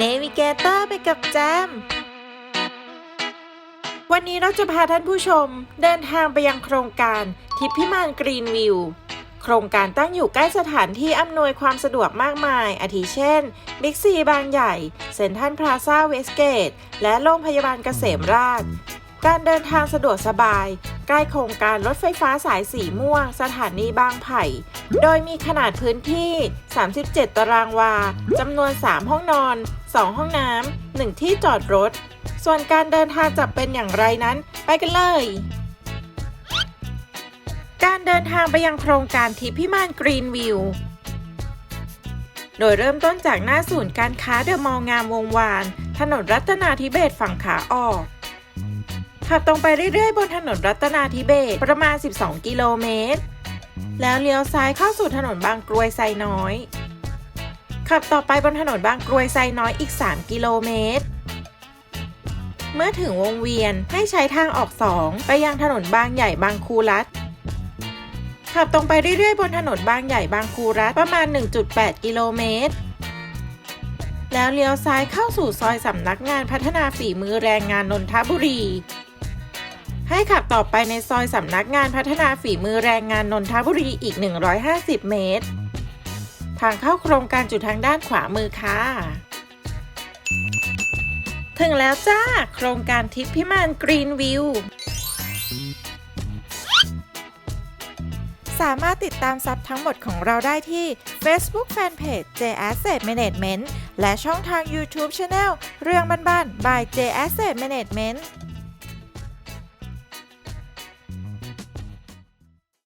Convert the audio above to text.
เนวิเกเตอร์ไปกับแจม วันนี้เราจะพาท่านผู้ชมเดินทางไปยังโครงการทิพย์พิมานกรีนวิว โครงการตั้งอยู่ใกล้สถานที่อำนวยความสะดวกมากมาย อาทิเช่น บิ๊กซีบางใหญ่ เซ็นทรัลพลาซ่าเวสเกต และโรงพยาบาลเกษมราช การเดินทางสะดวกสบาย ใกล้โครงการรถไฟฟ้าสายสีม่วง สถานีบางไผ่ โดยมีขนาดพื้นที่ 37 ตารางวา จำนวน 3 ห้องนอน 2 ห้องน้ำ 1 ที่จอดรถ ส่วนการเดินทางจะเป็นอย่างไรนั้น ไปกันเลย การเดินทางไปยังโครงการทิพย์พิมานกรีนวิวโดยเริ่มต้นจากหน้าศูนย์การค้าเดอะมอลล์งามวงวาน ถนนรัตนาธิเบศฝั่งขาออก ขับตรงไปเรื่อยๆ บนถนนรัตนาธิเบศประมาณ 12 กิโลเมตร แล้วเลี้ยวซ้ายเข้าสู่ถนนบางกรวยไซน้อย ขับต่อไปบนถนนบางกรวยไซน้อยอีก 3 กิโลเมตร เมื่อถึงวงเวียนให้ใช้ทางออก 2 ไปยังถนนบางใหญ่บางคูรัฐขับตรงไปเรื่อยๆ บนถนนบางใหญ่บางคูรัฐประมาณ 1.8 กิโลเมตรแล้วเลี้ยวซ้ายเข้าสู่ซอยสำนักงานพัฒนาฝีมือแรงงานนนทบุรี ให้ขับต่อไปในซอยสำนักงานพัฒนาฝีมือแรงงานนนทบุรีอีก 150 เมตร ทางเข้าโครงการจุดทางด้านขวามือค่ะ ถึงแล้วจ้า โครงการทิพย์พิมานกรีนวิว สามารถติดตามซับทั้งหมดของเราได้ที่ Facebook Fanpage J Asset Management และช่องทาง YouTube Channel เรื่องบ้านๆ by J Asset Management